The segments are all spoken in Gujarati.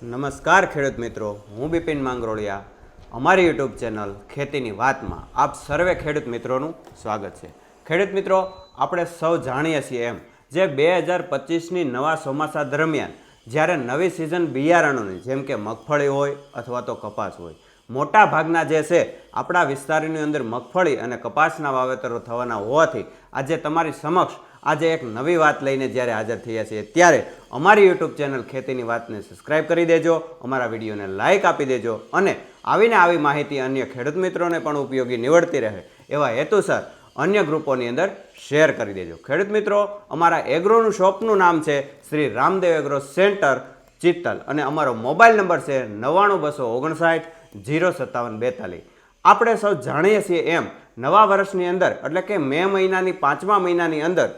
નમસ્કાર ખેડૂત મિત્રો, હું બિપિન માંગરોળિયા. અમારી યુટ્યુબ ચેનલ ખેતીની વાતમાં આપ સર્વે ખેડૂત મિત્રોનું સ્વાગત છે. ખેડૂત મિત્રો, આપણે સૌ જાણીએ છીએ એમ જે બે હજાર પચીસની નવા ચોમાસા દરમિયાન જ્યારે નવી સિઝન બિયારણોની, જેમ કે મગફળી હોય અથવા તો કપાસ હોય, મોટા ભાગના જે છે આપણા વિસ્તારની અંદર મગફળી અને કપાસના વાવેતરો થવાના હોવાથી આજે તમારી સમક્ષ આજે એક નવી વાત લઈને જ્યારે હાજર થયા છીએ, ત્યારે અમારી યુટ્યુબ ચેનલ ખેતીની વાતને સબસ્ક્રાઇબ કરી દેજો, અમારા વિડીયોને લાઇક આપી દેજો અને આવીને આવી માહિતી અન્ય ખેડૂત મિત્રોને પણ ઉપયોગી નીવડતી રહે, એવા હેતુસર અન્ય ગ્રુપોની અંદર શેર કરી દેજો. ખેડૂત મિત્રો, અમારા એગ્રોનું શોપનું નામ છે શ્રી રામદેવ એગ્રો સેન્ટર, ચિત્તલ અને અમારો મોબાઈલ નંબર છે નવ્વાણું બસો ઓગણસાઠ, જીરો સત્તાવન, બેતાલીસ. આપણે સૌ જાણીએ છીએ એમ, નવા વર્ષની અંદર, એટલે કે મે મહિનાની પાંચમા મહિનાની અંદર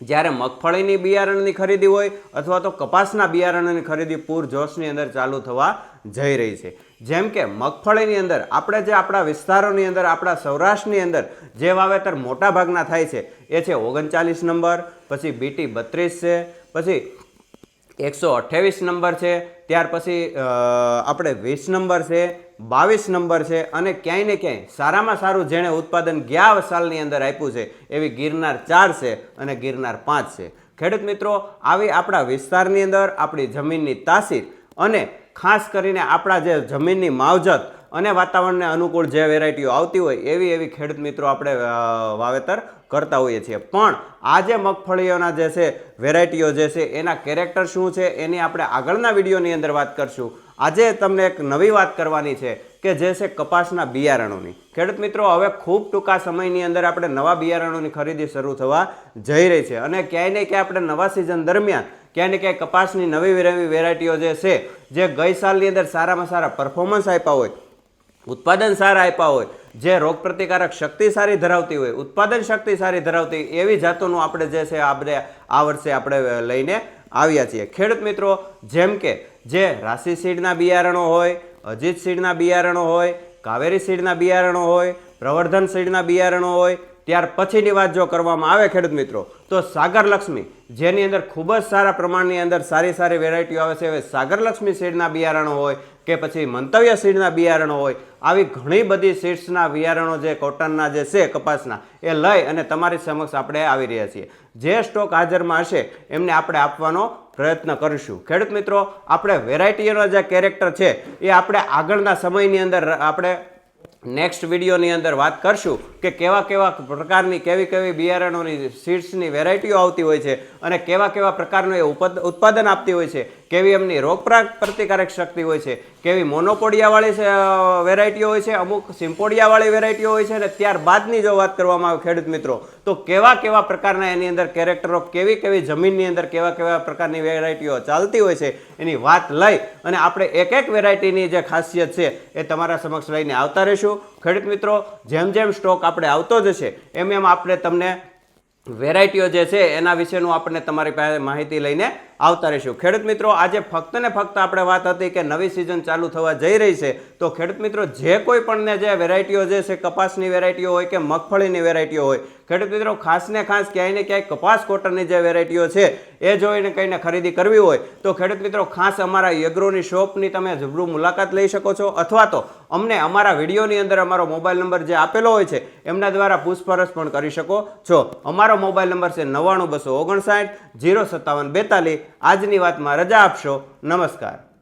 જ્યારે મગફળીની બિયારણની ખરીદી હોય અથવા તો કપાસના બિયારણની ખરીદી પૂરજોશની અંદર ચાલુ થવા જઈ રહી છે. જેમ કે મગફળીની અંદર આપણે જે આપણા વિસ્તારોની અંદર, આપણા સૌરાષ્ટ્રની અંદર જે વાવેતર મોટા ભાગના થાય છે, એ છે ઓગણચાલીસ નંબર, પછી બીટી બત્રીસ છે, પછી એકસો અઠ્યાવીસ નંબર છે, ત્યાર પછી આપણે વીસ નંબર છે, બાવીસ નંબર છે અને ક્યાંય ને ક્યાંય સારામાં સારું જેણે ઉત્પાદન ગયા સાલની અંદર આપ્યું છે, એવી ગિરનાર ચાર છે અને ગિરનાર પાંચ છે. ખેડૂત મિત્રો, આવી આપણા વિસ્તારની અંદર આપણી જમીનની તાસીર અને ખાસ કરીને આપણા જે જમીનની માવજત અને વાતાવરણને અનુકૂળ જે વેરાયટીઓ આવતી હોય, એવી એવી ખેડૂત મિત્રો આપણે વાવેતર કરતા હોઈએ છીએ. પણ આ જે મગફળીઓના જે છે વેરાયટીઓ જે છે, એના કેરેક્ટર શું છે, એની આપણે આગળના વિડીયોની અંદર વાત કરશું. આજે તમને એક નવી વાત કરવાની છે કે જે છે કપાસના બિયારણોની. ખેડૂત મિત્રો, હવે ખૂબ ટૂંકા સમયની અંદર આપણે નવા બિયારણોની ખરીદી શરૂ થવા જઈ રહી છે. અને ક્યાંય ને ક્યાંય આપણે નવા સિઝન દરમિયાન ક્યાંય ને ક્યાંય કપાસની નવી નવી વેરાયટીઓ જે છે, જે ગઈ સાલની અંદર સારામાં સારા પરફોર્મન્સ આપ્યા હોય ઉત્પાદન સારા આપ્યા હોય, જે રોગ પ્રતિકારક શક્તિ સારી ધરાવતી હોય, ઉત્પાદન શક્તિ સારી ધરાવતી એવી જાતોનું આપણે જે છે આપણે આ વર્ષે આપણે લઈને આવ્યા છીએ. ખેડૂત મિત્રો, જેમ કે જે રાશિ સીડના બિયારણો હોય, અજીત સીડના બિયારણો હોય, કાવેરી સીડના બિયારણો હોય, પ્રવર્ધન સીડના બિયારણો હોય ત્યાર પછીની વાત જો કરવામાં આવે ખેડૂત મિત્રો, તો સાગર લક્ષ્મી, જેની અંદર ખૂબ જ સારા પ્રમાણની અંદર સારી સારી વેરાયટીઓ આવે છે, હવે સાગર લક્ષ્મી સીડના બિયારણો હોય કે પછી મંતવ્ય સીડના બિયારણો હોય, આવી ઘણી બધી સીડ્સના બિયારણો જે કોટનના જે છે કપાસના, એ લઈ અને તમારી સમક્ષ આપણે આવી રહ્યા છીએ. જે સ્ટોક હાજરમાં હશે, એમને આપણે આપવાનો પ્રયત્ન કરીશું. ખેડૂત મિત્રો, આપણે વેરાયટીઓના જે કેરેક્ટર છે, એ આપણે આગળના સમયની અંદર આપણે નેક્સ્ટ વિડીયોની અંદર વાત કરશું. કે કેવા કેવા પ્રકારની, કેવી કેવી બિયારણોની સીડ્સની વેરાયટીઓ આવતી હોય છે અને કેવા કેવા પ્રકારનું એ ઉત્પાદન આપતી હોય છે. કેવી એમની રોગ પ્રતિકારક શક્તિ હોય છે. કેવી મોનોપોડિયાવાળી વેરાયટીઓ હોય છે, અમુક સિમ્પોડિયાવાળી વેરાયટીઓ હોય છે અને ત્યારબાદની જો વાત કરવામાં આવે ખેડૂત મિત્રો, તો કેવા કેવા પ્રકારના એની અંદર કેરેક્ટરો કેવી કેવી જમીનની અંદર કેવા કેવા પ્રકારની વેરાયટીઓ ચાલતી હોય છે, એની વાત લઈ અને આપણે એક એક વેરાયટીની જે ખાસિયત છે એ તમારા સમક્ષ લઈને આવતા રહીશું. ખેડૂત મિત્રો, જેમ જેમ સ્ટોક આપણે આવતો જ હશે. એમ એમ આપણે તમને વેરાયટીઓ જે છે એના વિશેનું આપણને તમારી પાસે માહિતી લઈને આવતા રહીશું. ખેડૂત મિત્રો, આજે ફક્ત ને ફક્ત આપણે વાત હતી કે નવી સિઝન ચાલુ થવા જઈ રહી છે, તો ખેડૂત મિત્રો, જે કોઈ પણને જે વેરાયટીઓ જે છે, કપાસની વેરાયટીઓ હોય કે મગફળીની વેરાયટીઓ હોય, ખેડૂત મિત્રો, ખાસ ને ખાસ ક્યાંય ને ક્યાંય કપાસ કોટનની જે વેરાયટીઓ છે, એ જોઈને કંઈને ખરીદી કરવી હોય, તો ખેડૂત મિત્રો, ખાસ અમારા યગ્રોની શોપની તમે રૂબરૂ મુલાકાત લઈ શકો છો, અથવા તો અમને અમારા વિડીયોની અંદર અમારો મોબાઈલ નંબર જે આપેલો હોય છે, એમના દ્વારા પૂછપરછ પણ કરી શકો છો. અમારો મોબાઈલ નંબર છે નવ્વાણું બસો ઓગણસાઠ, જીરો સત્તાવન બેતાલીસ આજની વાતમાં રજા આપશો. નમસ્કાર.